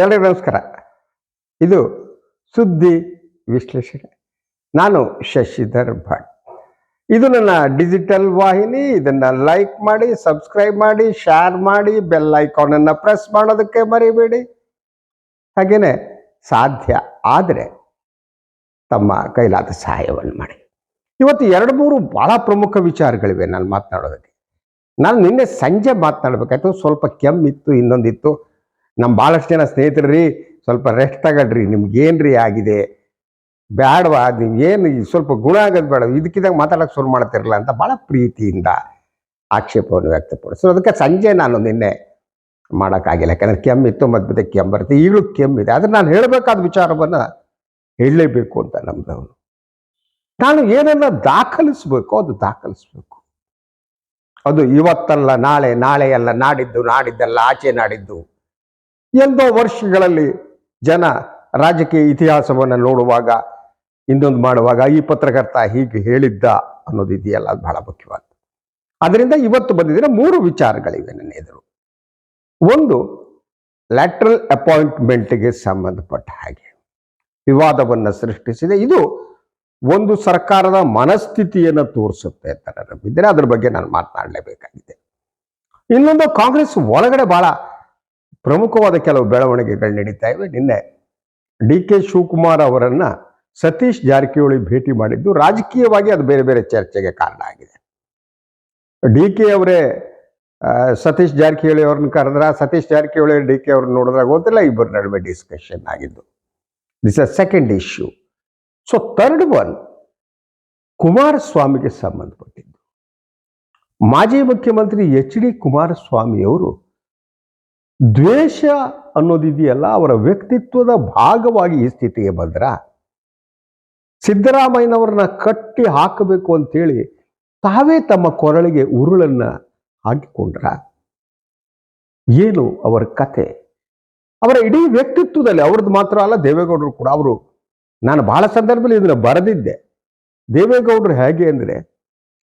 ಎಲ್ಲರಿಗೂ ನಮಸ್ಕಾರ. ಇದು ಸುದ್ದಿ ವಿಶ್ಲೇಷಣೆ. ನಾನು ಶಶಿಧರ್ ಭಟ್. ಇದು ನನ್ನ ಡಿಜಿಟಲ್ ವಾಹಿನಿ. ಇದನ್ನ ಲೈಕ್ ಮಾಡಿ, ಸಬ್ಸ್ಕ್ರೈಬ್ ಮಾಡಿ ಶೇರ್ ಮಾಡಿ ಬೆಲ್ ಐಕಾನನ್ನು ಪ್ರೆಸ್ ಮಾಡೋದಕ್ಕೆ ಮರಿಬೇಡಿ. ಹಾಗೇನೆ ಸಾಧ್ಯ ಆದರೆ ತಮ್ಮ ಕೈಲಾದ ಸಹಾಯವನ್ನು ಮಾಡಿ. ಇವತ್ತು ಎರಡು ಮೂರು ಭಾಳ ಪ್ರಮುಖ ವಿಚಾರಗಳಿವೆ ನಾನು ಮಾತನಾಡೋದಕ್ಕೆ. ನಾನು ನಿನ್ನೆ ಸಂಜೆ ಮಾತನಾಡಬೇಕಾಯ್ತು. ಸ್ವಲ್ಪ ಕೆಮ್ಮಿತ್ತು, ಇನ್ನೊಂದಿತ್ತು. ನಮ್ಮ ಭಾಳಷ್ಟು ಜನ ಸ್ನೇಹಿತರು ರೀ ಸ್ವಲ್ಪ ರೆಸ್ಟ್ ತಗೊಳ್ರಿ ನಿಮ್ಗೇನ್ರಿ ಆಗಿದೆ? ಬೇಡವಾ ಏನು ಸ್ವಲ್ಪ ಗುಣ ಆಗೋದು ಬೇಡ ಇದಕ್ಕಿದಾಗ ಮಾತಾಡೋಕೆ ಶುರು ಮಾಡ್ತಿರಲ್ಲ ಅಂತ ಭಾಳ ಪ್ರೀತಿಯಿಂದ ಆಕ್ಷೇಪವನ್ನು ವ್ಯಕ್ತಪಡಿಸು ಅದಕ್ಕೆ ಸಂಜೆ ನಾನು ನಿನ್ನೆ ಮಾಡೋಕ್ಕಾಗಿಲ್ಲ, ಯಾಕಂದ್ರೆ ಕೆಮ್ಮಿತ್ತು ಮತ್ತೆ ಕೆಮ್ಮು ಬರುತ್ತೆ, ಈಗಲೂ ಕೆಮ್ಮಿದೆ ಆದರೆ ನಾನು ಹೇಳಬೇಕಾದ ವಿಚಾರವನ್ನು ಹೇಳಲೇಬೇಕು ಅಂತ ನಮ್ಮದವನು ನಾನು ಏನನ್ನ ದಾಖಲಿಸ್ಬೇಕು ಅದು ದಾಖಲಿಸ್ಬೇಕು. ಅದು ಇವತ್ತಲ್ಲ, ನಾಳೆ ನಾಳೆ ಅಲ್ಲ ನಾಡಿದ್ದು, ನಾಡಿದ್ದಲ್ಲ, ಆಚೆ ನಾಡಿದ್ದು. ಎಂದೋ ವರ್ಷಗಳಲ್ಲಿ ಜನ ರಾಜಕೀಯ ಇತಿಹಾಸವನ್ನು ನೋಡುವಾಗ, ಇನ್ನೊಂದು ಮಾಡುವಾಗ ಈ ಪತ್ರಕರ್ತ ಹೀಗೆ ಹೇಳಿದ್ದ ಅನ್ನೋದು ಇದೆಯಲ್ಲ, ಅದು ಬಹಳ ಮುಖ್ಯವಾದ ಅದರಿಂದ ಇವತ್ತು ಬಂದಿದ್ದರೆ ಮೂರು ವಿಚಾರಗಳಿವೆ ನನ್ನ ಎದುರು. ಒಂದು ಲ್ಯಾಟ್ರಲ್ ಅಪಾಯಿಂಟ್ಮೆಂಟ್ಗೆ ಸಂಬಂಧಪಟ್ಟ ಹಾಗೆ ವಿವಾದವನ್ನು ಸೃಷ್ಟಿಸಿದೆ. ಇದು ಒಂದು ಸರ್ಕಾರದ ಮನಸ್ಥಿತಿಯನ್ನು ತೋರಿಸುತ್ತೆ ಅಂತ ನನ್ನ ನಂಬಿದ್ದೇನೆ ಅದ್ರ ಬಗ್ಗೆ ನಾನು ಮಾತನಾಡಲೇಬೇಕಾಗಿದೆ. ಇನ್ನೊಂದು, ಕಾಂಗ್ರೆಸ್ ಒಳಗಡೆ ಬಹಳ ಪ್ರಮುಖವಾದ ಕೆಲವು ಬೆಳವಣಿಗೆಗಳು ನಡೀತಾ ಇವೆ. ನಿನ್ನೆ ಡಿ ಕೆ ಶಿವಕುಮಾರ್ ಅವರನ್ನ ಸತೀಶ್ ಜಾರಕಿಹೊಳಿ ಭೇಟಿ ಮಾಡಿದ್ದು ರಾಜಕೀಯವಾಗಿ ಅದು ಬೇರೆ ಬೇರೆ ಚರ್ಚೆಗೆ ಕಾರಣ ಆಗಿದೆ. ಡಿ ಕೆ ಅವರೇ ಸತೀಶ್ ಜಾರಕಿಹೊಳಿ ಅವ್ರನ್ನ ಕರೆದ್ರ, ಸತೀಶ್ ಜಾರಕಿಹೊಳಿ ಡಿ ಕೆ ಅವ್ರನ್ನ ನೋಡಿದ್ರೆ ಗೊತ್ತಿಲ್ಲ, ಇಬ್ಬರ ನಡುವೆ ಡಿಸ್ಕಷನ್ ಆಗಿದ್ದು. This uh second issue so third one ಕುಮಾರಸ್ವಾಮಿಗೆ ಸಂಬಂಧಪಟ್ಟಿದ್ದು. ಮಾಜಿ ಮುಖ್ಯಮಂತ್ರಿ ಎಚ್ ಡಿ ಕುಮಾರಸ್ವಾಮಿಯವರು ದ್ವೇಷ ಅನ್ನೋದಿದೆಯಲ್ಲ, ಅವರ ವ್ಯಕ್ತಿತ್ವದ ಭಾಗವಾಗಿ ಈ ಸ್ಥಿತಿಗೆ ಬಂದ್ರ. ಸಿದ್ದರಾಮಯ್ಯನವ್ರನ್ನ ಕಟ್ಟಿ ಹಾಕಬೇಕು ಅಂತೇಳಿ ತಾವೇ ತಮ್ಮ ಕೊರಳಿಗೆ ಉರುಳನ್ನ ಹಾಕಿಕೊಂಡ್ರ. ಏನು ಅವರ ಕತೆ? ಅವರ ಇಡೀ ವ್ಯಕ್ತಿತ್ವದಲ್ಲಿ ಅವ್ರದ್ದು ಮಾತ್ರ ಅಲ್ಲ, ದೇವೇಗೌಡರು ಕೂಡ ಅವರು, ನಾನು ಬಹಳ ಸಂದರ್ಭದಲ್ಲಿ ಇದನ್ನ ಬರೆದಿದ್ದೆ. ದೇವೇಗೌಡರು ಹೇಗೆ ಅಂದರೆ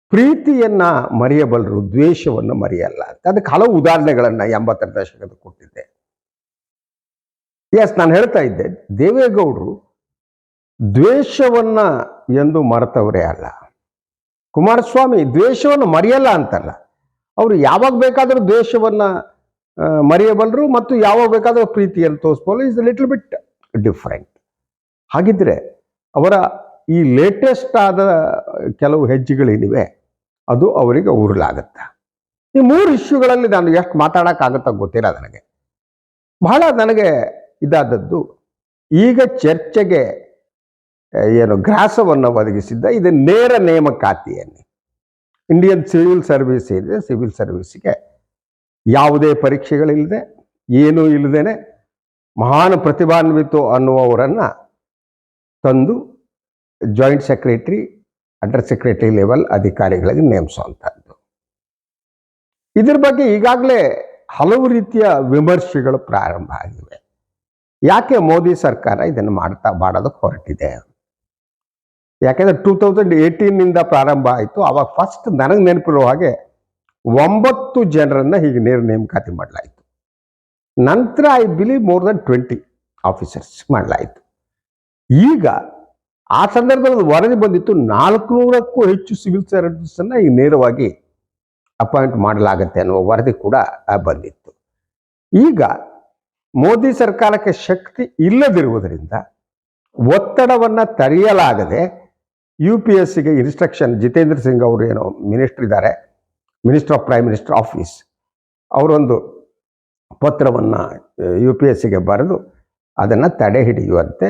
ಪ್ರೀತಿಯನ್ನ ಮರೆಯಬಲ್ಲರು, ದ್ವೇಷವನ್ನು ಮರೆಯಲ್ಲ ಅಂತ. ಅದಕ್ಕೆ ಹಲವು ಉದಾಹರಣೆಗಳನ್ನ ಎಂಬತ್ತರ ದಶಕದ ಕೊಟ್ಟಿದ್ದೆ. ಎಸ್ ನಾನು ಹೇಳ್ತಾ ಇದ್ದೆ, ದೇವೇಗೌಡರು ದ್ವೇಷವನ್ನ ಎಂದು ಮರೆತವರೇ ಅಲ್ಲ. ಕುಮಾರಸ್ವಾಮಿ ದ್ವೇಷವನ್ನು ಮರೆಯಲ್ಲ ಅಂತಲ್ಲ. ಅವರು ಯಾವಾಗ ಬೇಕಾದರೂ ದ್ವೇಷವನ್ನ ಮರೆಯಬಲ್ಲರು ಮತ್ತು ಯಾವಾಗ ಬೇಕಾದರೂ ಪ್ರೀತಿಯನ್ನು ತೋರಿಸ್ಬೋದು ಇಸ್ ಲಿಟಲ್ ಬಿಟ್ ಡಿಫ್ರೆಂಟ್ ಹಾಗಿದ್ರೆ ಅವರ ಈ ಲೇಟೆಸ್ಟ್ ಆದ ಕೆಲವು ಹೆಜ್ಜೆಗಳೇನಿವೆ. ಅದು ಅವರಿಗೆ ಉರುಳಾಗತ್ತ ಈ ಮೂರು ಇಶ್ಯೂಗಳಲ್ಲಿ ನಾನು ಎಷ್ಟು ಮಾತಾಡೋಕ್ಕಾಗತ್ತ ಗೊತ್ತಿಲ್ಲ ನನಗೆ. ಬಹಳ ನನಗೆ ಇದಾದದ್ದು ಈಗ ಚರ್ಚೆಗೆ ಏನು ಗ್ರಾಸವನ್ನು ಒದಗಿಸಿದ್ದ ಇದು ನೇರ ನೇಮಕಾತಿಯನ್ನು ಇಂಡಿಯನ್ ಸಿವಿಲ್ ಸರ್ವಿಸ್ ಇದೆ ಸಿವಿಲ್ ಸರ್ವಿಸ್ಗೆ ಯಾವುದೇ ಪರೀಕ್ಷೆಗಳಿಲ್ಲದೆ, ಏನೂ ಇಲ್ಲದೇನೆ ಮಹಾನ್ ಪ್ರತಿಭಾನ್ವಿತು ಅನ್ನುವವರನ್ನ ತಂದು joint secretary under secretary level ಅಧಿಕಾರಿಗಳಿಗೆ ನೇಮಿಸುವಂಥದ್ದು ಇದ್ರ ಬಗ್ಗೆ ಈಗಾಗಲೇ ಹಲವು ರೀತಿಯ ವಿಮರ್ಶೆಗಳು ಪ್ರಾರಂಭ ಆಗಿವೆ. ಯಾಕೆ ಮೋದಿ ಸರ್ಕಾರ ಇದನ್ನು ಮಾಡ್ತಾ ಮಾಡೋದಕ್ಕೆ ಹೊರಟಿದೆ? ಯಾಕೆಂದ್ರೆ ಟೂ ತೌಸಂಡ್ ಏಯ್ಟೀನಿಂದ ಪ್ರಾರಂಭ ಆಯಿತು. ಅವಾಗ ಫಸ್ಟ್ ನನಗೆ ನೆನಪಿರೋ ಹಾಗೆ ಒಂಬತ್ತು ಜನರನ್ನು ಹೀಗೆ ನೇರ ನೇಮಕಾತಿ ಮಾಡಲಾಯಿತು. ನಂತರ I believe more than twenty officers ಮಾಡಲಾಯಿತು. ಈಗ ಆ ಸಂದರ್ಭದಲ್ಲಿ ವರದಿ ಬಂದಿತ್ತು. ನಾಲ್ಕುನೂರಕ್ಕೂ ಹೆಚ್ಚು ಸಿವಿಲ್ ಸರ್ವಿಸನ್ನು ಈಗ ನೇರವಾಗಿ ಅಪಾಯಿಂಟ್ ಮಾಡಲಾಗತ್ತೆ ಅನ್ನುವ ವರದಿ ಕೂಡ ಬಂದಿತ್ತು. ಈಗ ಮೋದಿ ಸರ್ಕಾರಕ್ಕೆ ಶಕ್ತಿ ಇಲ್ಲದಿರುವುದರಿಂದ ಒತ್ತಡವನ್ನ ತರೆಯಲಾಗದೆ ಯು ಪಿ ಎಸ್ ಸಿಗೆ ಇನ್ಸ್ಟ್ರಕ್ಷನ್ ಜಿತೇಂದ್ರ ಸಿಂಗ್ ಅವರು ಏನೋ ಮಿನಿಸ್ಟರ್ ಇದ್ದಾರೆ minister of prime minister office ಅವರೊಂದು ಪತ್ರವನ್ನು ಯು ಪಿ ಎಸ್ ಸಿಗೆ ಬರೆದು ಅದನ್ನು ತಡೆ ಹಿಡಿಯುವಂತೆ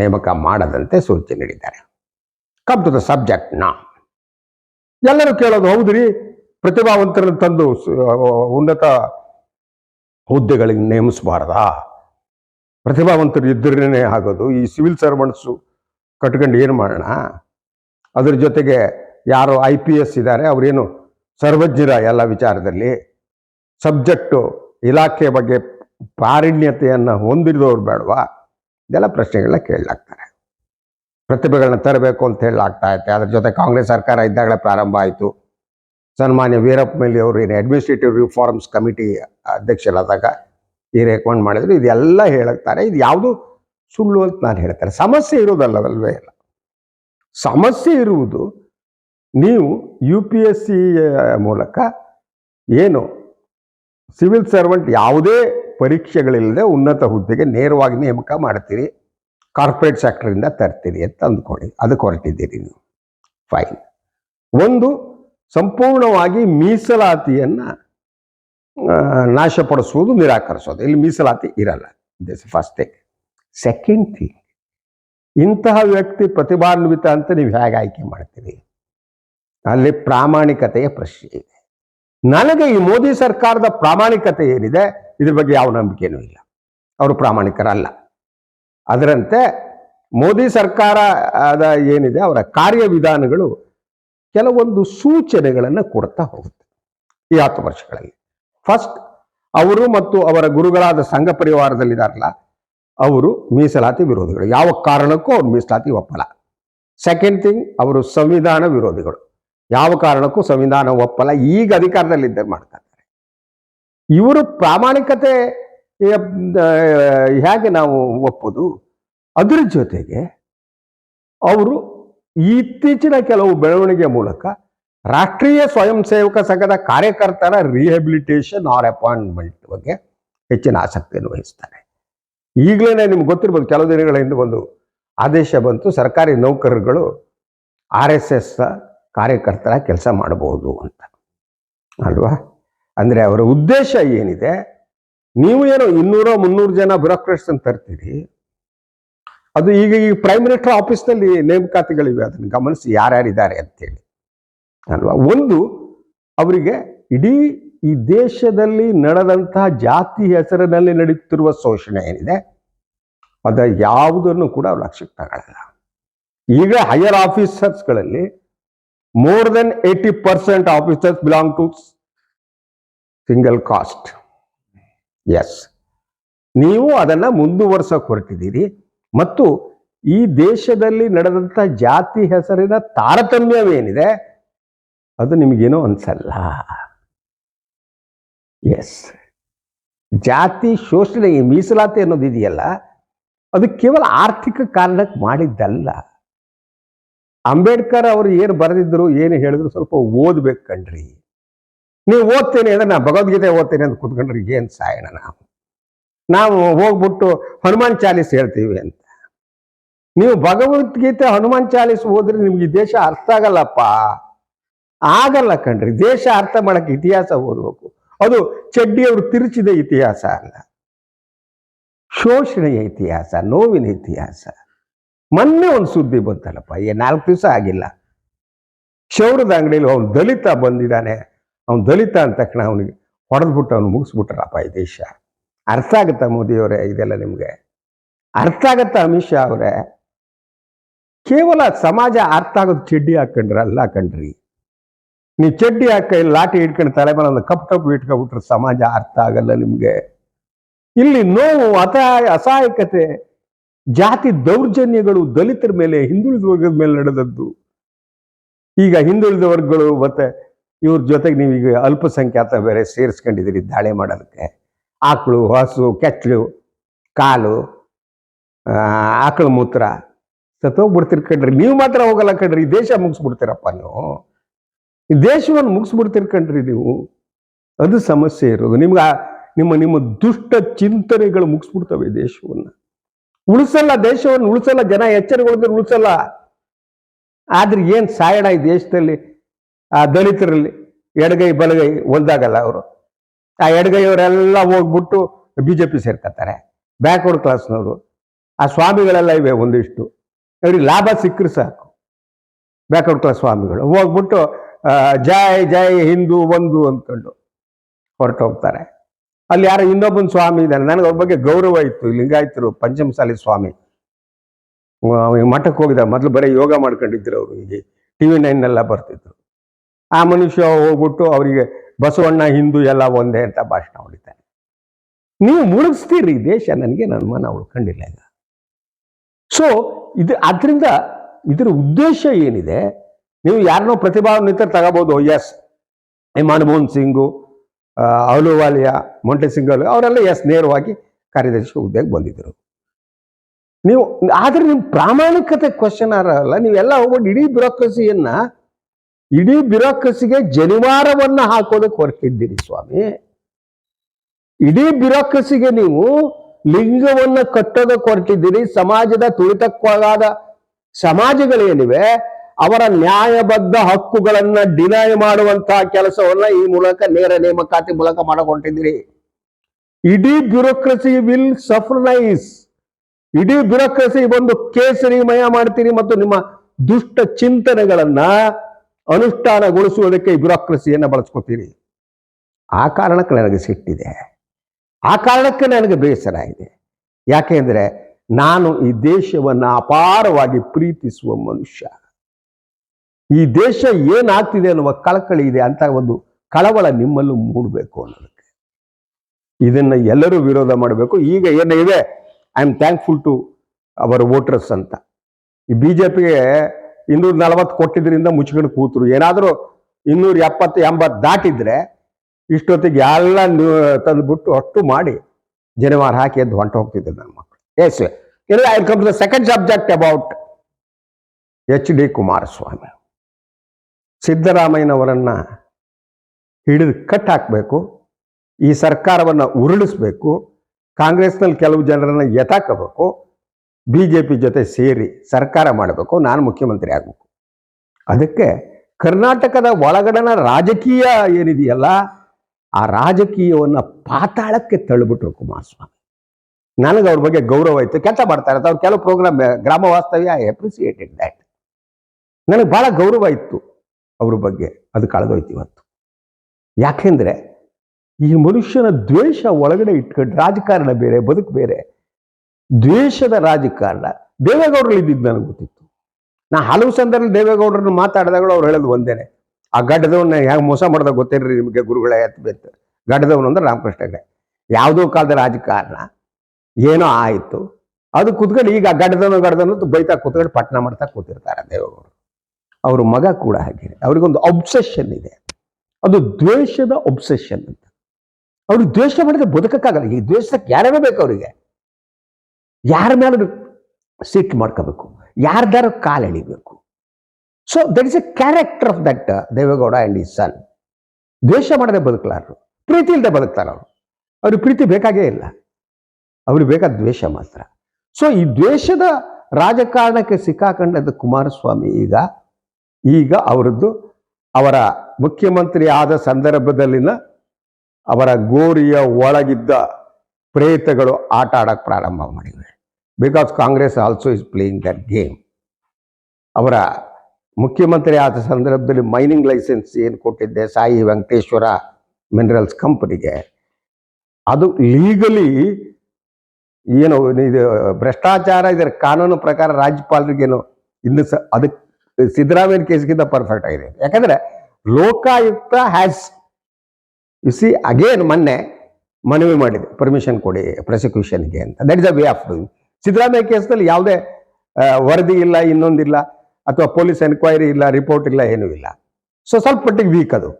ನೇಮಕ ಮಾಡದಂತೆ ಸೂಚನೆ ನೀಡಿದ್ದಾರೆ. ಕಮ್ ಟು ದ ಸಬ್ಜೆಕ್ಟ್ ನಾ ಎಲ್ಲರೂ ಕೇಳೋದು ಹೌದ್ರಿ? ಪ್ರತಿಭಾವಂತರನ್ನು ತಂದು ಉನ್ನತ ಹುದ್ದೆಗಳಿಗೆ ನೇಮಿಸಬಾರ್ದಾ? ಪ್ರತಿಭಾವಂತರು ಇದ್ದರೇನೆ ಆಗೋದು. ಈ ಸಿವಿಲ್ ಸರ್ವೆಂಟ್ಸು ಕಟ್ಕೊಂಡು ಏನು ಮಾಡೋಣ? ಅದ್ರ ಜೊತೆಗೆ ಯಾರು ಐ ಪಿ ಎಸ್ ಇದ್ದಾರೆ, ಅವರೇನು ಸರ್ವಜ್ಞರ ಎಲ್ಲ ವಿಚಾರದಲ್ಲಿ ಸಬ್ಜೆಕ್ಟು ಇಲಾಖೆ ಬಗ್ಗೆ ಪಾರಿಣ್ಯತೆಯನ್ನು ಹೊಂದಿರೋರು ಬೇಡವಾ? ಇದೆಲ್ಲ ಪ್ರಶ್ನೆಗಳನ್ನ ಕೇಳಲಾಗ್ತಾರೆ. ಪ್ರತಿಭೆಗಳನ್ನ ತರಬೇಕು ಅಂತ ಹೇಳಲಾಗ್ತಾ ಐತೆ ಅದ್ರ ಜೊತೆ ಕಾಂಗ್ರೆಸ್ ಸರ್ಕಾರ ಇದ್ದಾಗಲೇ ಪ್ರಾರಂಭ ಆಯಿತು. ಸನ್ಮಾನ್ಯ ವೀರಪ್ಪ ಮೊಯ್ಲಿ ಅವರು ಏನು ಅಡ್ಮಿನಿಸ್ಟ್ರೇಟಿವ್ ರಿಫಾರ್ಮ್ಸ್ ಕಮಿಟಿ ಅಧ್ಯಕ್ಷರಾದಾಗ ಈ ರೆಕಮೆಂಡ್ ಮಾಡಿದ್ರು. ಇದೆಲ್ಲ ಹೇಳುತ್ತಾರೆ ಇದು ಯಾವುದು ಸುಳ್ಳು ಅಂತ ನಾನು ಹೇಳ್ತಾರೆ ಸಮಸ್ಯೆ ಇರೋದಲ್ಲವಲ್ವೇ ಇಲ್ಲ. ಸಮಸ್ಯೆ ಇರುವುದು ನೀವು ಯು ಪಿ ಎಸ್ ಸಿ ಮೂಲಕ ಏನು ಸಿವಿಲ್ ಸರ್ವೆಂಟ್ ಯಾವುದೇ ಪರೀಕ್ಷೆಗಳಿಲ್ಲದೆ ಉನ್ನತ ಹುದ್ದೆಗೆ ನೇರವಾಗಿ ನೇಮಕ ಮಾಡ್ತೀರಿ. ಕಾರ್ಪೊರೇಟ್ ಸೆಕ್ಟರಿಂದ ತರ್ತೀರಿ ಅಂತ ಅಂದ್ಕೊಳ್ಳಿ. ಅದಕ್ಕೆ ಹೊರಟಿದ್ದೀರಿ ನೀವು. ಫೈನ್ ಒಂದು, ಸಂಪೂರ್ಣವಾಗಿ ಮೀಸಲಾತಿಯನ್ನು ನಾಶಪಡಿಸುವುದು, ನಿರಾಕರಿಸೋದು. ಇಲ್ಲಿ ಮೀಸಲಾತಿ ಇರಲ್ಲ. This first thing second thing ಇಂತಹ ವ್ಯಕ್ತಿ ಪ್ರತಿಭಾನ್ವಿತ ಅಂತ ನೀವು ಹೇಗೆ ಆಯ್ಕೆ ಮಾಡ್ತೀರಿ? ಅಲ್ಲಿ ಪ್ರಾಮಾಣಿಕತೆಯ ಪ್ರಶ್ನೆ ಇದೆ. ನನಗೆ ಈ ಮೋದಿ ಸರ್ಕಾರದ ಪ್ರಾಮಾಣಿಕತೆ ಏನಿದೆ? ಇದ್ರ ಬಗ್ಗೆ ಯಾವ ನಂಬಿಕೆನೂ ಇಲ್ಲ. ಅವರು ಪ್ರಾಮಾಣಿಕರಲ್ಲ. ಅದರಂತೆ ಮೋದಿ ಸರ್ಕಾರ ಅದ ಏನಿದೆ, ಅವರ ಕಾರ್ಯವಿಧಾನಗಳು ಕೆಲವೊಂದು ಸೂಚನೆಗಳನ್ನು ಕೊಡ್ತಾ ಹೋಗುತ್ತೆ ಈ ಹತ್ತು ವರ್ಷಗಳಲ್ಲಿ. ಫಸ್ಟ್ ಅವರು ಮತ್ತು ಅವರ ಗುರುಗಳಾದ ಸಂಘ ಪರಿವಾರದಲ್ಲಿದ್ದಾರಲ್ಲ, ಅವರು ಮೀಸಲಾತಿ ವಿರೋಧಿಗಳು. ಯಾವ ಕಾರಣಕ್ಕೂ ಅವ್ರು ಮೀಸಲಾತಿ ಒಪ್ಪಲ್ಲ. ಸೆಕೆಂಡ್ ಥಿಂಗ್ ಅವರು ಸಂವಿಧಾನ ವಿರೋಧಿಗಳು. ಯಾವ ಕಾರಣಕ್ಕೂ ಸಂವಿಧಾನ ಒಪ್ಪಲ್ಲ. ಈಗ ಅಧಿಕಾರದಲ್ಲಿದ್ದ ಮಾಡ್ತಾರೆ. ಇವರು ಪ್ರಾಮಾಣಿಕತೆ ಹೇಗೆ ನಾವು ಒಪ್ಪೋದು? ಅದರ ಜೊತೆಗೆ ಅವರು ಇತ್ತೀಚಿನ ಕೆಲವು ಬೆಳವಣಿಗೆ ಮೂಲಕ ರಾಷ್ಟ್ರೀಯ ಸ್ವಯಂ ಸೇವಕ ಸಂಘದ ಕಾರ್ಯಕರ್ತರ ರಿಹ್ಯಾಬಿಲಿಟೇಷನ್ ಆರ್ ಅಪಾಯಿಂಟ್ಮೆಂಟ್ ಬಗ್ಗೆ ಹೆಚ್ಚಿನ ಆಸಕ್ತಿಯನ್ನು ವಹಿಸ್ತಾರೆ. ಈಗಲೇ ನಿಮ್ಗೆ ಗೊತ್ತಿರ್ಬೋದು, ಕೆಲವು ದಿನಗಳ ಹಿಂದೆ ಒಂದು ಆದೇಶ ಬಂತು, ಸರ್ಕಾರಿ ನೌಕರರುಗಳು ಆರ್ ಎಸ್ ಎಸ್ ಕಾರ್ಯಕರ್ತರ ಕೆಲಸ ಮಾಡಬಹುದು ಅಂತ. ಅಲ್ವಾ? ಅಂದರೆ ಅವರ ಉದ್ದೇಶ ಏನಿದೆ? ನೀವು ಏನೋ ಇನ್ನೂರ ಮುನ್ನೂರು ಜನ ಬ್ಯೂರೋಕ್ರೇಟ್ಸ್ ಅಂತ ತರ್ತೀರಿ. ಅದು ಈಗ ಈ ಪ್ರೈಮ್ ಮಿನಿಸ್ಟರ್ ಆಫೀಸ್ನಲ್ಲಿ ನೇಮಕಾತಿಗಳಿವೆ ಅದನ್ನು ಗಮನಿಸಿ ಯಾರ್ಯಾರಿದ್ದಾರೆ ಅಂತೇಳಿ. ಅಲ್ವಾ? ಒಂದು, ಅವರಿಗೆ ಇಡೀ ಈ ದೇಶದಲ್ಲಿ ನಡೆದಂತಹ ಜಾತಿ ಹೆಸರಿನಲ್ಲಿ ನಡೆಯುತ್ತಿರುವ ಶೋಷಣೆ ಏನಿದೆ? ಅದ ಯಾವುದನ್ನು ಕೂಡ ಲಕ್ಷ್ಯಕ್ಕೆ ತಗೊಳ್ಳಲ್ಲ ಈಗ higher ಆಫೀಸರ್ಸ್ಗಳಲ್ಲಿ more than eighty percent officers belong to single caste yes ನೀವು ಅದನ್ನು ಮುಂದುವರ್ಸೋಕೆ ಹೊರಟಿದ್ದೀರಿ ಮತ್ತು ಈ ದೇಶದಲ್ಲಿ ನಡೆದಂಥ ಜಾತಿ ಹೆಸರಿನ ತಾರತಮ್ಯವೇನಿದೆ, ಅದು ನಿಮಗೇನೋ ಅನ್ಸಲ್ಲ. ಎಸ್ ಜಾತಿ ಶೋಷಣೆ ಮೀಸಲಾತಿ ಅನ್ನೋದು ಇದೆಯಲ್ಲ, ಅದು ಕೇವಲ ಆರ್ಥಿಕ ಕಾರಣಕ್ಕೆ ಮಾಡಿದ್ದಲ್ಲ. ಅಂಬೇಡ್ಕರ್ ಅವರು ಏನು ಬರೆದಿದ್ದರು ಏನು ಹೇಳಿದ್ರು ಸ್ವಲ್ಪ ಓದ್ಬೇಕು ಕಣ್ರಿ. ನೀವು ಓದ್ತೀನಿ ಅಂದ್ರೆ ನಾ ಭಗವದ್ಗೀತೆ ಓದ್ತೀನಿ ಅಂತ ಕೂತ್ಕೊಂಡ್ರೆ ಏನು ಸಾಯಣ ನಾವು? ನಾವು ಹೋಗ್ಬಿಟ್ಟು ಹನುಮಾನ್ ಚಾಲೀಸ್ ಹೇಳ್ತೀವಿ ಅಂತ. ನೀವು ಭಗವದ್ಗೀತೆ, ಹನುಮಾನ್ ಚಾಲೀಸ್ ಓದ್ರೆ ನಿಮ್ಗೆ ಈ ದೇಶ ಅರ್ಥ ಆಗಲ್ಲಪ್ಪ. ಆಗಲ್ಲ ಕಣ್ರಿ, ದೇಶ ಅರ್ಥ ಮಾಡಕ್ಕೆ ಇತಿಹಾಸ ಓದ್ಬೇಕು. ಅದು ಚಡ್ಡಿಯವರು ತಿರುಚಿದ ಇತಿಹಾಸ ಅಲ್ಲ. ಶೋಷಣೆಯ ಇತಿಹಾಸ, ನೋವಿನ ಇತಿಹಾಸ. ಮೊನ್ನೆ ಒಂದು ಸುದ್ದಿ ಬಂತಲ್ಲಪ್ಪ, ಏ ನಾಲ್ಕು ದಿವಸ ಆಗಿಲ್ಲ. ಕ್ಷೌರದ ಅಂಗಡಿಯಲ್ಲಿ ಅವನು ದಲಿತ ಬಂದಿದ್ದಾನೆ. ಅವನು ದಲಿತ ಅಂದ ತಕ್ಷಣ ಅವನಿಗೆ ಹೊಡೆದ್ಬಿಟ್ಟು ಅವನು ಮುಗಿಸ್ಬಿಟ್ರಪ್ಪ ಈ ದೇಶ. ಅರ್ಥ ಆಗುತ್ತಾ ಮೋದಿಯವರೇ ಇದೆಲ್ಲ ನಿಮಗೆ? ಅರ್ಥ ಆಗುತ್ತಾ ಅಮಿತ್ ಶಾ ಅವರೇ? ಕೇವಲ ಸಮಾಜ ಅರ್ಥ ಆಗೋದು ಚಡ್ಡಿ ಹಾಕೊಂಡ್ರೆ ಅಲ್ಲ ನೀ ನೀವು ಚಡ್ಡಿ ಹಾಕ ಲಾಟಿ ಹಿಡ್ಕೊಂಡು ತಲೆ ಮೇಲೆ ಒಂದು ಕಪ್ ಟಪ್ ಇಟ್ಕೊಬಿಟ್ರೆ ಸಮಾಜ ಅರ್ಥ ಆಗಲ್ಲ ನಿಮಗೆ. ಇಲ್ಲಿ ನೋವು ಅಸಹಾಯ ಅಸಹಾಯಕತೆ, ಜಾತಿ ದೌರ್ಜನ್ಯಗಳು ದಲಿತರ ಮೇಲೆ ಹಿಂದುಳಿದ ವರ್ಗದ ಮೇಲೆ ನಡೆದದ್ದು. ಈಗ ಹಿಂದುಳಿದ ವರ್ಗಗಳು ಮತ್ತೆ ಇವ್ರ ಜೊತೆಗೆ ನೀವು ಈಗ ಅಲ್ಪಸಂಖ್ಯಾತ ಬೇರೆ ಸೇರಿಸ್ಕೊಂಡಿದ್ದೀರಿ ದಾಳಿ ಮಾಡೋದಕ್ಕೆ. ಆಕಳು, ಹಸು ಕೆಚ್ಚಲು ಕಾಲು ಆಕಳು ಮೂತ್ರ. ಸತ್ತೋಗ್ಬಿಡ್ತೀರಿ ಕಣ್ರಿ ನೀವು ಮಾತ್ರ ಹೋಗಲ್ಲ ಕಣ್ರಿ. ಈ ದೇಶ ಮುಗಿಸ್ಬಿಡ್ತೀರಪ್ಪ ನೀವು. ಈ ದೇಶವನ್ನು ಮುಗಿಸ್ಬಿಡ್ತೀರಿ ಕಣ್ರಿ ನೀವು. ಅದು ಸಮಸ್ಯೆ ಇರೋದು. ನಿಮ್ಗೆ ನಿಮ್ಮ ನಿಮ್ಮ ದುಷ್ಟ ಚಿಂತನೆಗಳು ಮುಗಿಸ್ಬಿಡ್ತವೆ ದೇಶವನ್ನು. ಉಳಿಸಲ್ಲ ದೇಶವನ್ನು, ಉಳಿಸಲ್ಲ ಜನ ಎಚ್ಚರಗೊಳಿದ್ರೆ ಉಳಿಸಲ್ಲ. ಆದ್ರೆ ಏನ್ ಸಾಯಣ ಈ ದೇಶದಲ್ಲಿ? ಆ ದಲಿತರಲ್ಲಿ ಎಡಗೈ ಬಲಗೈ ಒಂದಾಗಲ್ಲ ಅವರು. ಆ ಎಡಗೈಯವರೆಲ್ಲ ಹೋಗ್ಬಿಟ್ಟು ಬಿ ಜೆ ಪಿ ಸೇರ್ಕೊತಾರೆ ಬ್ಯಾಕ್ವರ್ಡ್ ಕ್ಲಾಸ್ನವರು. ಆ ಸ್ವಾಮಿಗಳೆಲ್ಲ ಇವೆ ಒಂದಿಷ್ಟು. ಅವ್ರಿಗೆ ಲಾಭ ಸಿಕ್ಕರೆ ಸಾಕು. ಬ್ಯಾಕ್ವರ್ಡ್ ಕ್ಲಾಸ್ ಸ್ವಾಮಿಗಳು. ಹೋಗ್ಬಿಟ್ಟು ಜೈ ಜೈ ಹಿಂದೂ ಒಂದು ಅಂದ್ಕೊಂಡು ಹೊರಟು ಹೋಗ್ತಾರೆ ಅಲ್ಲಿ ಯಾರೋ ಇನ್ನೊಬ್ಬನ ಸ್ವಾಮಿ ಇದ್ದಾನೆ ನನಗೆ ಅವ್ರ ಬಗ್ಗೆ ಗೌರವ ಇತ್ತು. ಲಿಂಗಾಯಿತರು, ಪಂಚಮಸಾಲಿ ಸ್ವಾಮಿ. ಮಠಕ್ಕೆ ಹೋಗಿದ್ದ ಮೊದಲು ಬರೀ ಯೋಗ ಮಾಡ್ಕೊಂಡಿದ್ರು ಅವರು ಇಲ್ಲಿ ಟಿ ವಿ ನೈನ್ನೆಲ್ಲ ಬರ್ತಿದ್ರು. ಆ ಮನುಷ್ಯ ಹೋಗ್ಬಿಟ್ಟು ಅವರಿಗೆ ಬಸವಣ್ಣ ಹಿಂದೂ ಎಲ್ಲ ಒಂದೇ ಅಂತ ಭಾಷಣ ಹೊಡಿತಾನೆ ನೀವು ಮುಳುಗಿಸ್ತೀರಿ ದೇಶ ನನಗೆ, ನನ್ನ ಮನ ಉಳ್ಕೊಂಡಿಲ್ಲ ಈಗ. ಸೊ ಇದು ಅದರಿಂದ ಇದರ ಉದ್ದೇಶ ಏನಿದೆ? ನೀವು ಯಾರನ್ನೋ ಪ್ರತಿಭಾನ್ವಿತರು ತಗೋಬಹುದು ಎಸ್ ಮನಮೋಹನ್ ಸಿಂಗು ಅಹ್ಲೂವಾಲಿಯ, ಮೊಂಟೆ ಸಿಂಗಲ್ ಅವರೆಲ್ಲ ಎಸ್ ನೇರವಾಗಿ ಕಾರ್ಯದರ್ಶಿ ಹುದ್ದೆಗೆ ಬಂದಿದ್ದರು. ನೀವು, ಆದ್ರೆ ನಿಮ್ಮ ಪ್ರಾಮಾಣಿಕತೆ ಕ್ವಶನ್ ಅಲ್ಲ ನೀವೆಲ್ಲ ಹೋಗ್ಬಿಟ್ಟು ಇಡೀ ಬ್ಯೂರೋಕ್ರಸಿಯನ್ನ ಇಡೀ ಬ್ಯೂರೋಕ್ರಸಿಗೆ ಜನಿವಾರವನ್ನ ಹಾಕೋದಕ್ಕೆ ಹೊರಟಿದ್ದೀರಿ ಸ್ವಾಮಿ. ಇಡೀ ಬ್ಯೂರೋಕ್ರಸಿಗೆ ನೀವು ಲಿಂಗವನ್ನ ಕಟ್ಟೋದಕ್ಕೆ ಹೊರಟಿದ್ದೀರಿ, ಸಮಾಜದ ತುಳಿತಕ್ಕೊಳಗಾದ ಸಮಾಜಗಳೇನಿವೆ, ಅವರ ನ್ಯಾಯಬದ್ಧ ಹಕ್ಕುಗಳನ್ನ ಡಿನೈ ಮಾಡುವಂತಹ ಕೆಲಸವನ್ನ ಈ ಮೂಲಕ ನೇರ ನೇಮಕಾತಿ ಮೂಲಕ ಮಾಡಿಕೊಂಡಿದ್ದೀರಿ. ಇಡೀ ಬ್ಯೂರೋಕ್ರಸಿ ವಿಲ್ ಸಫರ್ನೈಸ್ ಇಡೀ ಬ್ಯೂರೋಕ್ರಸಿ ಒಂದು ಕೇಸರಿಮಯ ಮಾಡ್ತೀರಿ ಮತ್ತು ನಿಮ್ಮ ದುಷ್ಟ ಚಿಂತನೆಗಳನ್ನ ಅನುಷ್ಠಾನಗೊಳಿಸುವುದಕ್ಕೆ ಬ್ಯೂರೋಕ್ರಸಿಯನ್ನು ಬಳಸ್ಕೊತೀರಿ. ಆ ಕಾರಣಕ್ಕೆ ನನಗೆ ಸಿಟ್ಟಿದೆ. ಆ ಕಾರಣಕ್ಕೆ ನನಗೆ ಬೇಸರ ಇದೆ. ಯಾಕೆಂದರೆ ನಾನು ಈ ದೇಶವನ್ನು ಅಪಾರವಾಗಿ ಪ್ರೀತಿಸುವ ಮನುಷ್ಯ. ಈ ದೇಶ ಏನಾಗ್ತಿದೆ ಅನ್ನುವ ಕಳಕಳಿ ಇದೆ ಅಂತ ಒಂದು ಕಳವಳ ನಿಮ್ಮಲ್ಲೂ ಮೂಡಬೇಕು ಅನ್ನೋದಕ್ಕೆ. ಇದನ್ನ ಎಲ್ಲರೂ ವಿರೋಧ ಮಾಡಬೇಕು. ಈಗ ಏನಿದೆ I am thankful to our voters ಅಂತ. ಈ ಬಿಜೆಪಿಗೆ ಇನ್ನೂರ ನಲವತ್ತು ಕೊಟ್ಟಿದ್ರಿಂದ ಮುಚ್ಕೊಂಡು ಕೂತರು. ಏನಾದರೂ ಇನ್ನೂರ ಎಪ್ಪತ್ತು, ಎಂಬತ್ತು ದಾಟಿದ್ರೆ ಇಷ್ಟೊತ್ತಿಗೆ ಎಲ್ಲ ತಂದುಬಿಟ್ಟು ಅಷ್ಟು ಮಾಡಿ ಜನವಾರ ಹಾಕಿ ಎದ್ದು ಹೊಂಟು ಹೋಗ್ತಿದ್ದೆ ನನ್ನ ಮಕ್ಕಳು ಎಸ್ ಇಲ್ಲ I come to the second subject about H D Kumaraswamy. ಸಿದ್ದರಾಮಯ್ಯನವರನ್ನ ಹಿಡಿದು ಕಟ್ ಹಾಕಬೇಕು, ಈ ಸರ್ಕಾರವನ್ನು ಉರುಳಿಸ್ಬೇಕು, ಕಾಂಗ್ರೆಸ್ನಲ್ಲಿ ಕೆಲವು ಜನರನ್ನು ಎತ್ತಾಕಬೇಕು ಬಿ ಜೆ ಪಿ ಜೊತೆ ಸೇರಿ ಸರ್ಕಾರ ಮಾಡಬೇಕು, ನಾನು ಮುಖ್ಯಮಂತ್ರಿ ಆಗಬೇಕು. ಅದಕ್ಕೆ ಕರ್ನಾಟಕದ ಒಳಗಡನ ರಾಜಕೀಯ ಏನಿದೆಯಲ್ಲ, ಆ ರಾಜಕೀಯವನ್ನು ಪಾತಾಳಕ್ಕೆ ತಳ್ಳಿಬಿಟ್ರು ಕುಮಾರಸ್ವಾಮಿ. ನನಗೆ ಅವ್ರ ಬಗ್ಗೆ ಗೌರವ ಇತ್ತು, ಕೆಲಸ ಮಾಡ್ತಾರೆ ಅವ್ರು ಕೆಲವು ಪ್ರೋಗ್ರಾಮ್ ಗ್ರಾಮ ವಾಸ್ತವ್ಯ ಐ ಅಪ್ರಿಸಿಯೇಟೆಡ್ ದ್ಯಾಟ್ ನನಗೆ ಭಾಳ ಗೌರವ ಇತ್ತು ಅವ್ರ ಬಗ್ಗೆ, ಅದು ಕಳೆದೋಯ್ತು ಇವತ್ತು. ಯಾಕೆಂದರೆ ಈ ಮನುಷ್ಯನ ದ್ವೇಷ ಒಳಗಡೆ ಇಟ್ಕೊಂಡು ರಾಜಕಾರಣ ಬೇರೆ, ಬದುಕು ಬೇರೆ ದ್ವೇಷದ ರಾಜಕಾರಣ. ದೇವೇಗೌಡರಲ್ಲಿ ಇದ್ದಿದ್ದು ನನಗೆ ಗೊತ್ತಿತ್ತು. ನಾ ಹಲವು ಸಂದರ್ಭದಲ್ಲಿ ದೇವೇಗೌಡರನ್ನು ಮಾತಾಡಿದಾಗಳು ಅವ್ರು ಹೇಳೋದು ಒಂದೇನೆ. ಆ ಗಡ್ಡದವನ್ನ ಹೆಂಗೆ ಮೋಸ ಮಾಡ್ದಾಗ ಗೊತ್ತೇನ್ರಿ ನಿಮಗೆ ಗುರುಗಳೇ ಎತ್ತು ಬೇತು ಗಡ್ಡದವನು ಅಂದ್ರೆ ರಾಮಕೃಷ್ಣ ಹೆಗಡೆ. ಯಾವುದೋ ಕಾಲದ ರಾಜಕಾರಣ. ಏನೋ ಆಯಿತು. ಅದು ಕುತ್ಕೊಂಡು ಈಗ ಗಡ್ಡದವನು ಗಡ್ಡದನ್ನು ಬೈತಾ ಕುತ್ಕೊಂಡು ಪಟ್ಟಣ ಮಾಡ್ತಾ ಕೂತಿರ್ತಾರೆ ದೇವೇಗೌಡರು. ಅವ್ರ ಮಗ ಕೂಡ ಹಾಗೆ. ಅವ್ರಿಗೊಂದು ಒಬ್ಸೆಷನ್ ಇದೆ. ಅದು ದ್ವೇಷದ ಒಬ್ಸೆಷನ್ ಅಂತ. ಅವ್ರಿಗೆ ದ್ವೇಷ ಮಾಡಿದ್ರೆ ಬದುಕಕ್ಕಾಗಲ್ಲ. ಈ ದ್ವೇಷಕ್ಕೆ ಯಾರೇ ಬೇಕು ಅವರಿಗೆ. ಯಾರ ಮೇಲೆ ಸಿಟ್ಟು ಮಾಡ್ಕೋಬೇಕು, ಯಾರ್ದಾರು ಕಾಲು ಎಳಿಬೇಕು. So that is a character of that Deve Gowda and ಈ ಸನ್ ದ್ವೇಷ ಮಾಡದೆ ಬದುಕಲಾರರು, ಪ್ರೀತಿ ಇಲ್ಲದೆ ಬದುಕ್ತಾರ ಅವರು. ಅವ್ರಿಗೆ ಪ್ರೀತಿ ಬೇಕಾಗೇ ಇಲ್ಲ. ಅವ್ರಿಗೆ ಬೇಕಾದ ದ್ವೇಷ ಮಾತ್ರ. ಸೊ ಈ ದ್ವೇಷದ ರಾಜಕಾರಣಕ್ಕೆ ಸಿಕ್ಕಾಕೊಂಡದ್ದು ಕುಮಾರಸ್ವಾಮಿ ಈಗ. ಈಗ ಅವರದ್ದು ಅವರ ಮುಖ್ಯಮಂತ್ರಿ ಆದ ಸಂದರ್ಭದಲ್ಲಿನ ಅವರ ಗೋರಿಯ ಒಳಗಿದ್ದ ಪ್ರೇತಗಳು ಆಟ ಆಡಕ್ಕೆ ಪ್ರಾರಂಭ ಮಾಡಿವೆ. Because Congress also is playing that game ಅವರ ಮುಖ್ಯಮಂತ್ರಿ ಆದ ಸಂದರ್ಭದಲ್ಲಿ ಮೈನಿಂಗ್ ಲೈಸೆನ್ಸ್ ಏನು ಕೊಟ್ಟಿದ್ದೆ? ಸಾಯಿ ವೆಂಕಟೇಶ್ವರ ಮಿನರಲ್ಸ್ ಕಂಪನಿಗೆ ಅದು ಲೀಗಲಿ ಏನು ಇದು ಭ್ರಷ್ಟಾಚಾರ ಇದರ ಕಾನೂನು ಪ್ರಕಾರ ರಾಜ್ಯಪಾಲರಿಗೇನು ಇನ್ನು ಸ ಅದಕ್ಕೆ ಸಿದ್ದರಾಮಯ್ಯ ಕೇಸ್ಗಿಂತ ಪರ್ಫೆಕ್ಟ್ ಆಗಿದೆ. ಯಾಕಂದರೆ Lokayukta has you see again ಮೊನ್ನೆ ಮನವಿ ಮಾಡಿದೆ ಪರ್ಮಿಷನ್ ಕೊಡಿ ಪ್ರಾಸಿಕ್ಯೂಷನ್ಗೆ ಅಂತ. That is a way of doing Siddaramaiah ಕೇಸ್ನಲ್ಲಿ ಯಾವುದೇ ವರದಿ ಇಲ್ಲ ಇನ್ನೊಂದಿಲ್ಲ ಅಥವಾ ಪೊಲೀಸ್ ಎನ್ಕ್ವೈರಿ ಇಲ್ಲ, ರಿಪೋರ್ಟ್ ಇಲ್ಲ, ಏನೂ ಇಲ್ಲ. ಸೊ ಸ್ವಲ್ಪ ಮಟ್ಟಿಗೆ ವೀಕ್ ಅದು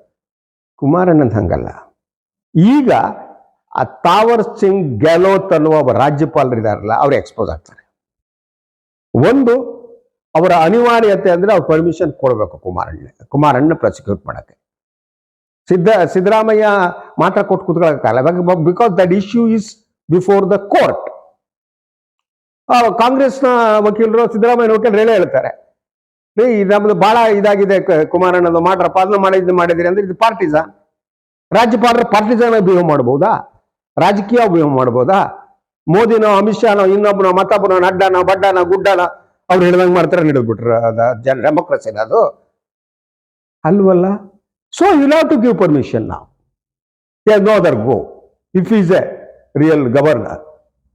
ಕುಮಾರಣ್ಣಂದು ಹಂಗಲ್ಲ. ಈಗ ಆ ತಾವರ್ ಸಿಂಗ್ ಗೆಹ್ಲೋತ್ ಅನ್ನುವ ರಾಜ್ಯಪಾಲರಿದಾರಲ್ಲ ಅವ್ರು ಎಕ್ಸ್ಪೋಸ್ ಆಗ್ತಾರೆ. ಒಂದು, ಅವರ ಅನಿವಾರ್ಯತೆ ಅಂದ್ರೆ ಅವ್ರು ಪರ್ಮಿಷನ್ ಕೊಡಬೇಕು ಕುಮಾರಣ್ಣ ಕುಮಾರಣ್ಣ ಪ್ರಾಸಿಕ್ಯೂಟ್ ಮಾಡಕ್ಕೆ. ಸಿದ್ದ, ಸಿದ್ದರಾಮಯ್ಯ ಮಾತ್ರ ಕೊಟ್ಟು ಕೂತ್ಕೊಳ್ಳೋಕ್ಕಾಗಲ್ಲ because that issue is before the court ಕಾಂಗ್ರೆಸ್ನ ವಕೀಲರು ಸಿದ್ದರಾಮಯ್ಯ ವಕೀಲರು ಹೇಳೇ ಹೇಳ್ತಾರೆ? ರೀ ನಮ್ದು ಬಹಳ ಇದಾಗಿದೆ ಕುಮಾರಣ್ಣದು ಮಾಡ್ರಪ್ಪ ಅದನ್ನ ಮಾಡಿದ್ ಮಾಡಿದಿರಿ ಅಂದ್ರೆ ಇದು ಪಾರ್ಟಿಸನ್ ರಾಜ್ಯಪಾಲರ ಪಾರ್ಟಿಸನ್ ಬಿಹೇವ್ ಮಾಡಬಹುದಾ ರಾಜಕೀಯ ಬಿಹೇವ್ ಮಾಡಬಹುದಾ ಮೋದಿನೋ, ಅಮಿತ್ ಶಾನೋ ಇನ್ನೊಬ್ಬನೋ ಮತ್ತೊಬ್ಬನೋ ನಡ್ಡನೋ, ಬಡ್ಡನೋ, ಗುಡ್ಡನ, ಅವ್ರು ಹೇಳ್ದಂಗೆ ಮಾಡ್ತಾರೆ ಹಿಡಿದ್ಬಿಟ್ರು ಜನ, ಡೆಮೋಕ್ರಸಿನ ಅದು. ಅಲ್ವಲ್ಲ? So you have to give permission ನಾವು no other go if is a real governor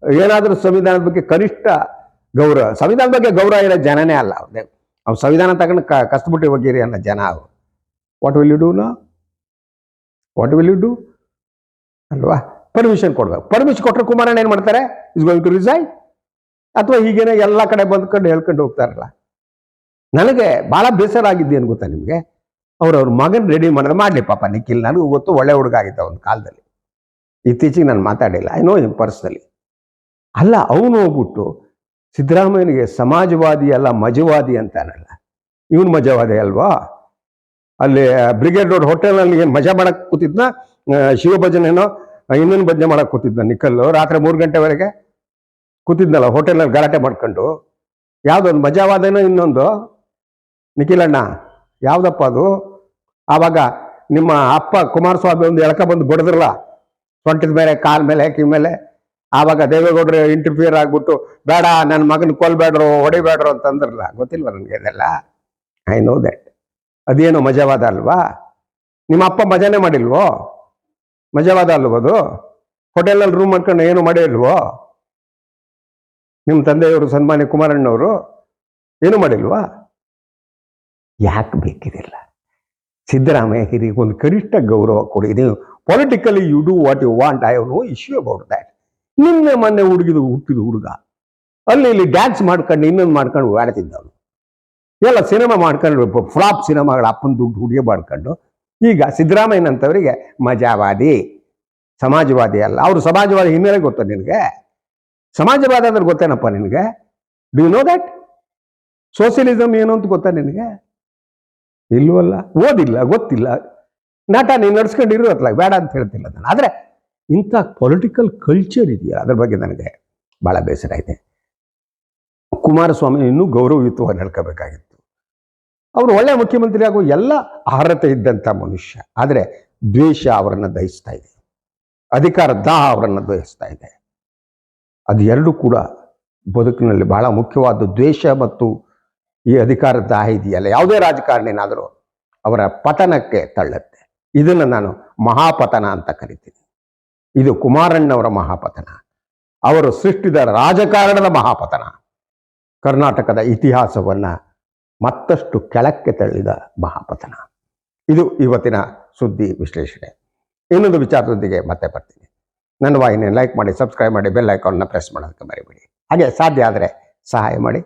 ಏನಾದರೂ ಸಂವಿಧಾನದ ಬಗ್ಗೆ ಕನಿಷ್ಠ ಗೌರವ, ಸಂವಿಧಾನದ ಬಗ್ಗೆ ಗೌರವ ಇರೋ ಜನನೇ ಅಲ್ಲ ಅವ್ರದ್ದೇ ಅವ್ರು ಸಂವಿಧಾನ ತಗೊಂಡು ಕ ಕಷ್ಟಪಟ್ಟು ಹೋಗಿರಿ ಅನ್ನೋ ಜನ ಅವರು. What will you do no what will you do ಅಲ್ವಾ? ಪರ್ಮಿಷನ್ ಕೊಡಬೇಕು. ಪರ್ಮಿಷನ್ ಕೊಟ್ಟರೆ ಕುಮಾರಣ್ಣ ಏನು ಮಾಡ್ತಾರೆ? ಇಸ್ ಗೋಯಿಂಗ್ ಟು ರಿಸೈನ್ ಅಥವಾ ಹೀಗೇನೆ ಎಲ್ಲ ಕಡೆ ಬಂದ್ಕೊಂಡು ಹೇಳ್ಕೊಂಡು ಹೋಗ್ತಾರಲ್ಲ. ನನಗೆ ಭಾಳ ಬೇಸರ ಆಗಿದ್ದೇನು ಗೊತ್ತಾ ನಿಮಗೆ? ಅವ್ರು ಅವ್ರ ಮಗನ ರೆಡಿ ಮಾಡಿದ್ರೆ ಮಾಡಲಿ ಪಾಪ ನಿಖಿಲ್. ನನಗೂ ಗೊತ್ತು ಒಳ್ಳೆ ಹುಡುಗ ಆಗಿತ್ತು ಅವನ ಕಾಲದಲ್ಲಿ. ಇತ್ತೀಚೆಗೆ ನಾನು ಮಾತಾಡಿಲ್ಲ. ಐ ನೋ ಹಿಮ್ ಪರ್ಸ್ನಲಿ ಅಲ್ಲ, ಅವನು ಹೋಗ್ಬಿಟ್ಟು ಸಿದ್ದರಾಮಯ್ಯನಿಗೆ ಸಮಾಜವಾದಿ ಅಲ್ಲ, ಮಜವಾದಿ ಅಂತಾನಲ್ಲ. ಇವನು ಮಜವಾದಿ ಅಲ್ವಾ? ಅಲ್ಲಿ ಬ್ರಿಗೇಡ್ ರೋಡ್ ಹೋಟೆಲ್ನಲ್ಲಿ ಏನು ಮಜಾ ಮಾಡಕ್ಕೆ ಕೂತಿದ್ನ? ಶಿವಭಜನೇನೋ ಇನ್ನೊಂದು ಭಜನೆ ಮಾಡಕ್ಕೆ ಕೂತಿದ್ನ ನಿಖಲ್ಲು, ರಾತ್ರಿ ಮೂರು ಗಂಟೆವರೆಗೆ? ಕೂತಿದ್ನಲ್ಲ, ಹೋಟೆಲ್ನಲ್ಲಿ ಗಲಾಟೆ ಮಾಡ್ಕೊಂಡು. ಯಾವುದೊಂದು, ಮಜಾವಾದೇನೋ ಇನ್ನೊಂದು? ನಿಖಿಲಣ್ಣ, ಯಾವುದಪ್ಪ ಅದು? ಆವಾಗ ನಿಮ್ಮ ಅಪ್ಪ ಕುಮಾರಸ್ವಾಮಿ ಒಂದು ಎಳಕ ಬಂದು ಬಡಿದ್ರಲ್ಲ? ಸೊಂಟದ ಮೇಲೆ, ಕಾಲ ಮೇಲೆ ಕಿವಿ ಮೇಲೆ? ಆವಾಗ ದೇವೇಗೌಡರು ಇಂಟರ್ಫಿಯರ್ ಆಗ್ಬಿಟ್ಟು, ಬೇಡ ನನ್ನ ಮಗನ ಕೊಲ್ಬೇಡ್ರು, ಹೊಡಿಬೇಡ್ರು ಅಂತ ಅಂದ್ರಲ್ಲ ಗೊತ್ತಿಲ್ವ ನನಗೆ ಇದೆಲ್ಲ ಐ ನೋ ದಟ್ ಅದೇನು ಮಜವಾದ ಅಲ್ವಾ? ನಿಮ್ಮ ಅಪ್ಪ ಮಜಾನೆ ಮಾಡಿಲ್ವೋ? ಮಜವಾದ ಅಲ್ವೋ ಅದು? ಹೋಟೆಲಲ್ಲಿ ರೂಮ್ ಮಾಡ್ಕೊಂಡು ಏನು ಮಾಡಿಲ್ವೋ? ನಿಮ್ಮ ತಂದೆಯವರು ಸನ್ಮಾನ್ಯ ಕುಮಾರಣ್ಣವರು ಏನು ಮಾಡಿಲ್ವಾ? ಯಾಕೆ ಬೇಕಿದಿಲ್ಲ? ಸಿದ್ದರಾಮಯ್ಯ ಹಿರಿಗೆ ಒಂದು ಕನಿಷ್ಠ ಗೌರವ ಕೊಡಿ. ನೀವು politically you do what you want I have no issue about that ನಿನ್ನೆ ಮೊನ್ನೆ ಹುಡುಗಿದು ಹುಟ್ಟಿದ ಹುಡುಗ. ಅಲ್ಲಿ ಇಲ್ಲಿ ಡ್ಯಾನ್ಸ್ ಮಾಡ್ಕೊಂಡು ಇನ್ನೊಂದು ಮಾಡ್ಕೊಂಡು ಓಡಾಡ್ತಿದ್ದ ಅವನು ಎಲ್ಲ ಸಿನಿಮಾ ಮಾಡ್ಕೊಂಡು ಫ್ಲಾಪ್ ಸಿನಿಮಾಗಳ ಅಪ್ಪನ ದುಡ್ಡು ಹುಡುಗಿ ಮಾಡ್ಕೊಂಡು. ಈಗ ಸಿದ್ದರಾಮಯ್ಯನಂತವರಿಗೆ ಮಜಾವಾದಿ, ಸಮಾಜವಾದಿ ಅಲ್ಲ. ಅವರು ಸಮಾಜವಾದಿ ಹಿನ್ನೆಲೆ ಗೊತ್ತಾ ನಿನಗೆ? ಸಮಾಜವಾದಿ ಅಂದ್ರೆ ಗೊತ್ತೇನಪ್ಪ ನಿನಗೆ? Do you know that socialism ಏನು ಅಂತ ಗೊತ್ತಾ ನಿನಗೆ? ಇಲ್ವಲ್ಲ? ಓದಿಲ್ಲ, ಗೊತ್ತಿಲ್ಲ. ನಾಟ ನೀನು ನಡ್ಸ್ಕೊಂಡಿರು ಅತ್ಲಾಗ ಬೇಡ ಅಂತ ಹೇಳ್ತಿಲ್ಲ ನಾನು ಆದರೆ ಇಂಥ ಪೊಲಿಟಿಕಲ್ ಕಲ್ಚರ್ ಇದೆಯಾ? ಅದ್ರ ಬಗ್ಗೆ ನನಗೆ ಭಾಳ ಬೇಸರ ಇದೆ. ಕುಮಾರಸ್ವಾಮಿ ಇನ್ನೂ ಗೌರವಯುತವಾಗಿ ನಡ್ಕೋಬೇಕಾಗಿತ್ತು. ಅವರು ಒಳ್ಳೆಯ ಮುಖ್ಯಮಂತ್ರಿ ಆಗೋ ಎಲ್ಲ ಅರ್ಹತೆ ಇದ್ದಂಥ ಮನುಷ್ಯ. ಆದರೆ ದ್ವೇಷ ಅವರನ್ನು ದಹಿಸ್ತಾ ಇದೆ. ಅಧಿಕಾರ ದಾಹ ಅವರನ್ನು ದಹಿಸ್ತಾ ಇದೆ. ಅದು ಎರಡೂ ಕೂಡ ಬದುಕಿನಲ್ಲಿ ಬಹಳ ಮುಖ್ಯವಾದ ದ್ವೇಷ ಮತ್ತು ಈ ಅಧಿಕಾರ ದಾಹ ಇದೆಯಲ್ಲ, ಯಾವುದೇ ರಾಜಕಾರಣಿನಾದರೂ ಅವರ ಪತನಕ್ಕೆ ತಳ್ಳುತ್ತೆ. ಇದನ್ನು ನಾನು ಮಹಾಪತನ ಅಂತ ಕರಿತೀನಿ. ಇದು ಕುಮಾರಣ್ಣವರ ಮಹಾಪತನ. ಅವರು ಸೃಷ್ಟಿದ ರಾಜಕಾರಣದ ಮಹಾಪತನ. ಕರ್ನಾಟಕದ ಇತಿಹಾಸವನ್ನ ಮತ್ತಷ್ಟು ಕೆಳಕ್ಕೆ ತಳ್ಳಿದ ಮಹಾಪತನ. ಇದು ಇವತ್ತಿನ ಸುದ್ದಿ ವಿಶ್ಲೇಷಣೆ. ಇನ್ನೊಂದು ವಿಚಾರದೊಂದಿಗೆ ಮತ್ತೆ ಬರ್ತೀನಿ. ನನ್ನ ವಾಹಿನಿ ಲೈಕ್ ಮಾಡಿ, ಸಬ್ಸ್ಕ್ರೈಬ್ ಮಾಡಿ, ಬೆಲ್ ಐಕಾನ್ನ ಪ್ರೆಸ್ ಮಾಡೋದಕ್ಕೆ ಮರಿಬೇಡಿ. ಹಾಗೆ ಸಾಧ್ಯ ಆದರೆ ಸಹಾಯ ಮಾಡಿ.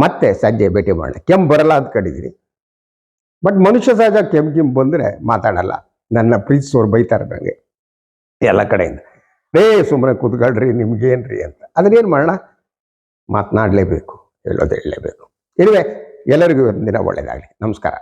ಮತ್ತೆ ಸಂಜೆ ಭೇಟಿ ಮಾಡೋಣ. ಕೆಮ್ಮು ಬರಲ್ಲ ಅಂತ ಕಡಿದಿರಿ ಬಟ್ ಮನುಷ್ಯ ಸಹಜ ಕೆಮ್ಮು ಕೆಮ್ಮು ಬಂದರೆ ಮಾತಾಡಲ್ಲ. ನನ್ನ ಪ್ರೀತಿಸೋರು ಬೈತಾರೆ ನನಗೆ. ಎಲ್ಲ ಕಡೆಯಿಂದ. ರೇ ಸುಮ್ಮನೆ ಕೂತ್ಕೊಳ್ರಿ, ನಿಮ್ಗೇನ್ರಿ ಅಂತ. ಅದನ್ನೇನು ಮಾಡೋಣ? ಮಾತನಾಡಲೇಬೇಕು, ಹೇಳೋದು ಹೇಳಲೇಬೇಕು. ಇರುವೆ ಎಲ್ಲರಿಗೂ ಒಂದಿನ ದಿನ ಒಳ್ಳೆಯದಾಗಲಿ ನಮಸ್ಕಾರ.